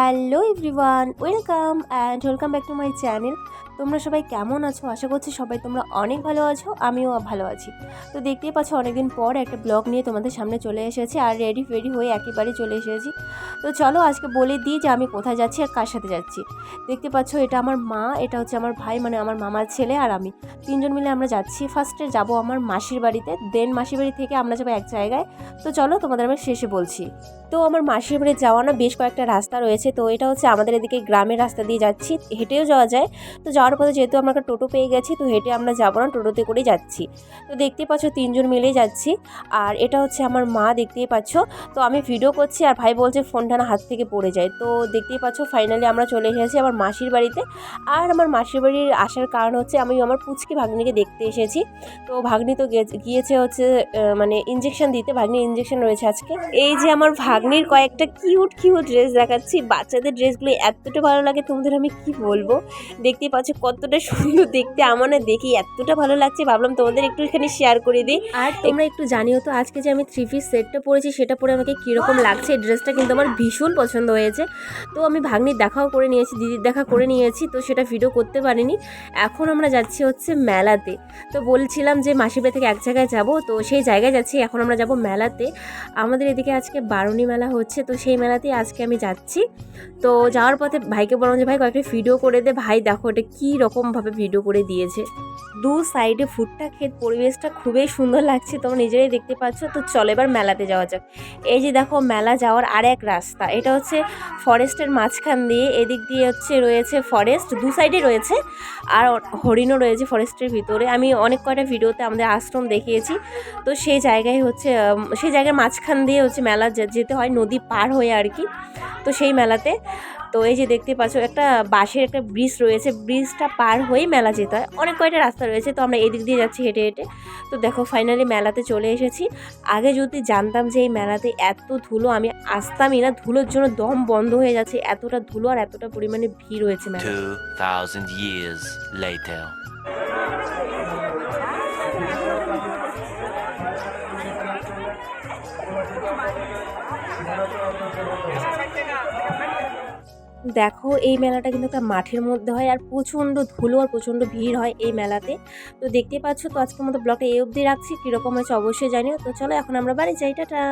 Hello everyone, welcome and welcome back to my channel. তোমরা সবাই কেমন আছো? আশা করছি সবাই তোমরা অনেক ভালো আছো, আমিও ভালো আছি। তো দেখতেই পাচ্ছ অনেকদিন পর একটা ব্লগ নিয়ে তোমাদের সামনে চলে এসেছি আর রেডি ফেডি হয়ে একেবারে চলে এসেছি। তো চলো আজকে বলে দিই যে আমি কোথায় যাচ্ছি আর কার সাথে যাচ্ছি। দেখতে পাচ্ছ এটা আমার মা, এটা হচ্ছে আমার ভাই মানে আমার মামার ছেলে আর আমি। তিনজন মিলে আমরা যাচ্ছি। ফার্স্টে যাব আমার মাসির বাড়িতে দেন মাসির বাড়ি থেকে আমরা যাব এক জায়গায়। তো চলো তোমাদের আমি শেষে বলছি। তো আমার মাসির বাড়ি যাওয়া না বেশ কয়েকটা রাস্তা রয়েছে তো এটা হচ্ছে আমাদের এদিকে গ্রামের রাস্তা দিয়ে যাচ্ছি, হেঁটেও যাওয়া যায়। তো যাওয়ার পথে যেহেতু আমরা একটা টোটো পেয়ে গেছি, তো হেঁটে আমরা যাব না, টোটোতে করেই যাচ্ছি। তো দেখতেই পাচ্ছ তিনজন মিলেই যাচ্ছি। আর এটা হচ্ছে আমার মা, দেখতেই পাচ্ছ। তো আমি ভিডিও করছি আর ভাই বলছে ফোনটা না হাত থেকে পড়ে যায়। তো দেখতেই পাচ্ছ ফাইনালি আমরা চলে এসেছি আমার মাসির বাড়িতে। আর আমার মাসির বাড়ির আসার কারণ হচ্ছে আমি আমার পুচকি ভাগ্নিকে দেখতে এসেছি। তো ভাগ্নি তো গিয়েছে হচ্ছে মানে ইঞ্জেকশন দিতে। ভাগ্নির ইঞ্জেকশন রয়েছে আজকে। এই যে আমার ভাগ্নির কয়েকটা কিউট কিউট ড্রেস দেখাচ্ছি। বাচ্চাদের ড্রেসগুলো এতটা ভালো লাগে, তোমাদের আমি কি বলব? দেখতেই পাচ্ছ কতটা সুন্দর দেখতে, আমার না দেখি এতটা ভালো লাগছে, ভাবলাম তোমাদের একটু এখানে শেয়ার করে দিই। আর তোমরা একটু জানিও তো, আজকে যে আমি থ্রি পিস সেটটা পরেছি, সেটা পরে আমাকে কীরকম লাগছে? এই ড্রেসটা কিন্তু আমার ভীষণ পছন্দ হয়েছে। তো আমি ভাগ্নির দেখাও করে নিয়েছি, দিদির দেখা করে নিয়েছি, তো সেটা ভিডিও করতে পারিনি। এখন আমরা যাচ্ছি হচ্ছে মেলাতে। তো বলছিলাম যে মাসির বাড়ি থেকে এক জায়গায় যাব, তো সেই জায়গায় যাচ্ছি, এখন আমরা যাব মেলাতে। আমাদের এদিকে আজকে বারুণী মেলা হচ্ছে, তো সেই মেলাতেই আজকে আমি যাচ্ছি। তো যাওয়ার পথে ভাইকে বললাম যে, ভাই, কয়েকটা ভিডিও করে দে। ভাই, দেখো এটা কী রকমভাবে ভিডিও করে দিয়েছে। দু সাইডে ফুটটা ক্ষেত পরিবেশটা খুবই সুন্দর লাগছে, তোমরা নিজেরাই দেখতে পাচ্ছ। তো চলো এবার মেলাতে যাওয়া যাক। এই যে দেখো, মেলা যাওয়ার আর এক রাস্তা। এটা হচ্ছে ফরেস্টের মাঝখান দিয়ে, এদিক দিয়ে হচ্ছে রয়েছে ফরেস্ট দু সাইডে রয়েছে, আর হরিণও রয়েছে ফরেস্টের ভিতরে। আমি অনেক কয়টা ভিডিওতে আমাদের আশ্রম দেখিয়েছি। তো সেই জায়গায় হচ্ছে সেই জায়গার মাঝখান দিয়ে হচ্ছে মেলা যেতে হয়, নদী পার হয়ে আর কি। তো সেই মেলাতে। তো এই যে দেখতে পাচ্ছ একটা বাঁশের একটা ব্রিজ রয়েছে। ব্রিজটা পার হয়েই মেলা যেতে হয়। অনেক কয়টা রাস্তা রয়েছে তো আমরা এদিক দিয়ে যাচ্ছি হেঁটে হেঁটে। তো দেখো ফাইনালি মেলাতে চলে এসেছি। আগে যদি জানতাম যে এই মেলাতে এত ধুলো আমি আসতামই না। ধুলোর জন্য দম বন্ধ হয়ে যাচ্ছে। এতটা ধুলো আর এতটা পরিমাণে ভিড় হয়েছে মেলা 2,000 years later. দেখো, এই মেলাটা কিন্তু একটা মাঠের মধ্যে হয় আর প্রচণ্ড ধুলো আর প্রচণ্ড ভিড় হয় এই মেলাতে। তো দেখতে পাচ্ছ, তো আজকের মতো ব্লগটা এই অবধি রাখছি। কীরকম হয়েছে অবশ্যই জানিও। তো চলো, এখন আমরা বাড়ি যাই। টাটা!